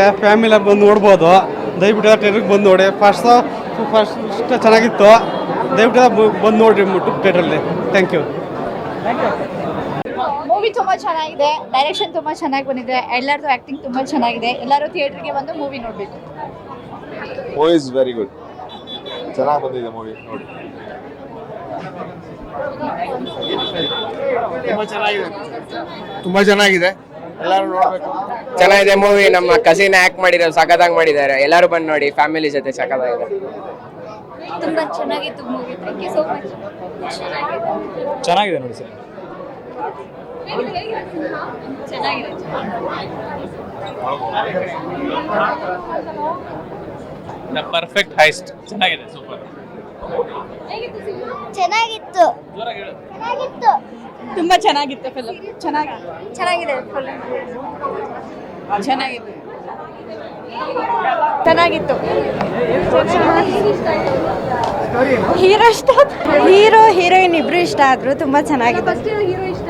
Family ಬಂದು ನೋಡ್ಬೋದು. ದಯವಿಟ್ಟು ಥಿಯೇಟ್ರಿಗೆ ಬಂದು ನೋಡಿ. ಫಸ್ಟ್ ಫಸ್ಟ್ ಚೆನ್ನಾಗಿತ್ತು. ದಯವಿಟ್ಟು ಬಂದು ನೋಡ್ರಿ ಥಿಯೇಟ್ರಲ್ಲಿ ಥ್ಯಾಂಕ್ ಯು ಮೂವಿ ತುಂಬಾ ಚೆನ್ನಾಗಿದೆ. ಡೈರೆಕ್ಷನ್ ತುಂಬ ಚೆನ್ನಾಗಿ ಬಂದಿದೆ. ಎಲ್ಲರದು ಆಕ್ಟಿಂಗ್ ತುಂಬಾ ಚೆನ್ನಾಗಿದೆ. ಎಲ್ಲರೂ ಥಿಯೇಟರ್ಗೆ ಬಂದು ಮೂವಿ ನೋಡಬೇಕು. ಮೂವಿ ಇಸ್ ವೆರಿ ಗುಡ್ ಚೆನ್ನಾಗಿ ಬಂದಿದೆ ಮೂವಿ ನೋಡಿ. ತುಂಬಾ ಚೆನ್ನಾಗಿದೆ. ಎಲ್ಲರೂ ನೋಡ್ಬೇಕು. ಚೆನ್ನಾಗಿದೆ ಮೂವಿ ನಮ್ಮ ಕಸಿನ್ ಆಕ್ಟ್ ಮಾಡಿರೋ ಸಖತ್ತಾಗಿ ಮಾಡಿದ್ದಾರೆ. ಎಲ್ಲರೂ ಬಂದು ನೋಡಿ ಫ್ಯಾಮಿಲಿ ಜೊತೆ ಸಖತ್ತಾಗಿದೆ. ತುಂಬಾ ಚೆನ್ನಾಗಿತ್ತು movie thank you so much ಚೆನ್ನಾಗಿದೆ. ನೋಡಿ ಸರ್. ಚೆನ್ನಾಗಿದೆ. ದ ಪರ್ಫೆಕ್ಟ್ ಹೈಸ್ಟ್ ಚೆನ್ನಾಗಿದೆ ಸೂಪರ್ ಚೆನ್ನಾಗಿತ್ತು. ಚೆನ್ನಾಗಿತ್ತು. ತುಂಬಾ ಚೆನ್ನಾಗಿತ್ತು ಫಿಲಮ್ ಚೆನ್ನಾಗಿ. ಚೆನ್ನಾಗಿದೆ ಚೆನ್ನಾಗಿದೆ. ಚೆನ್ನಾಗಿತ್ತು. ಹೀರೋ ಇಷ್ಟ ಹೀರೋ ಹೀರೋಯಿನ್ ಇಬ್ರು ಇಷ್ಟ ಆದ್ರು ತುಂಬಾ ಚೆನ್ನಾಗಿತ್ತು ಹೀರೋ ಇಷ್ಟ